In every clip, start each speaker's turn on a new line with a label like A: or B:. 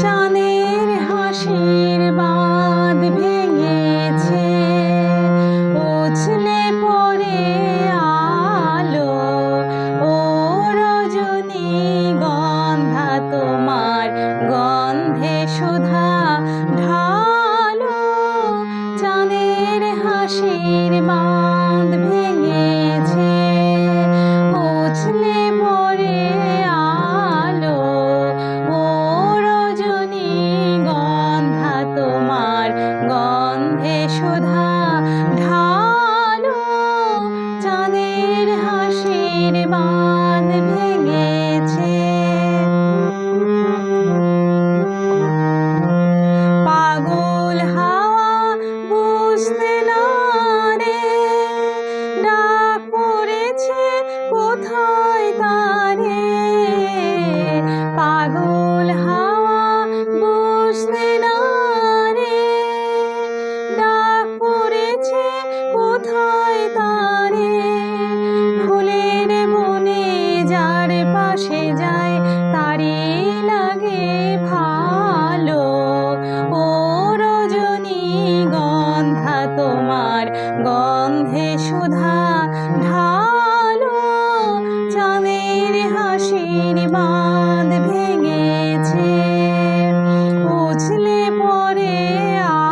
A: চাঁদের হাসির বাঁধ ভেঙেছে উছলে পড়ে আলো তোমার গন্ধে সুধা ঢালো। চাঁদের হাসির বাঁধ গন্ধে সুধা কোথায় তারে, ফুলের বনে যার পাশে যায়, তারই লাগে ভালো। ও রজনী গন্ধা তোমার, গন্ধে সুধা ঢালো। চাঁদের হাসির বাঁধ ভেঙেছে, উছলে পড়ে আলো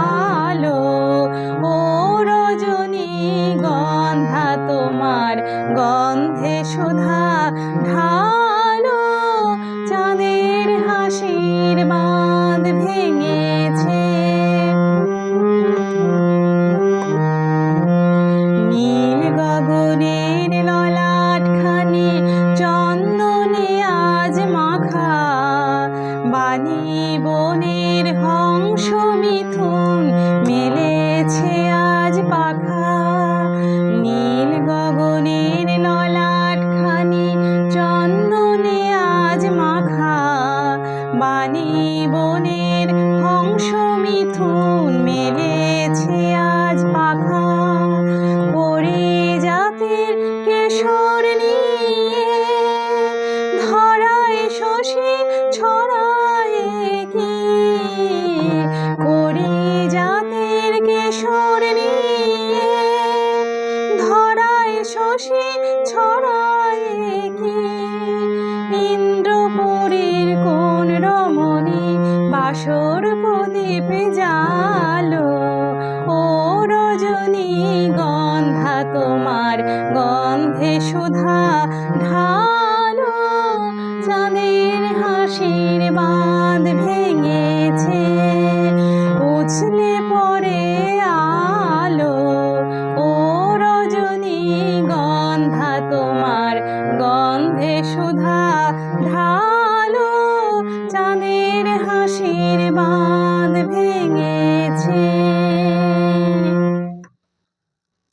A: তোমার গন্ধে সুধা ঢালো, চাঁদের হাসির বাঁধ ভেঙেছে। নীল গগনের ললাটখানি, চন্দনে আজ মাখা। বাণী বনের হংস মিথুন মিথুন মেলেছে আজ পাখা পরে জাতের কেশর নিয়ে ধরায় শশী ছড়ায় কি। করি জাতের কেশর নিয়ে ধরায় শশী ছড়ায় কি। ইন্দ্রপুরীর কোন রমণী বাসর জালো। ও রজনী গন্ধা তোমার গন্ধে সুধা ঢালো। চাঁদের হাসির বাঁধ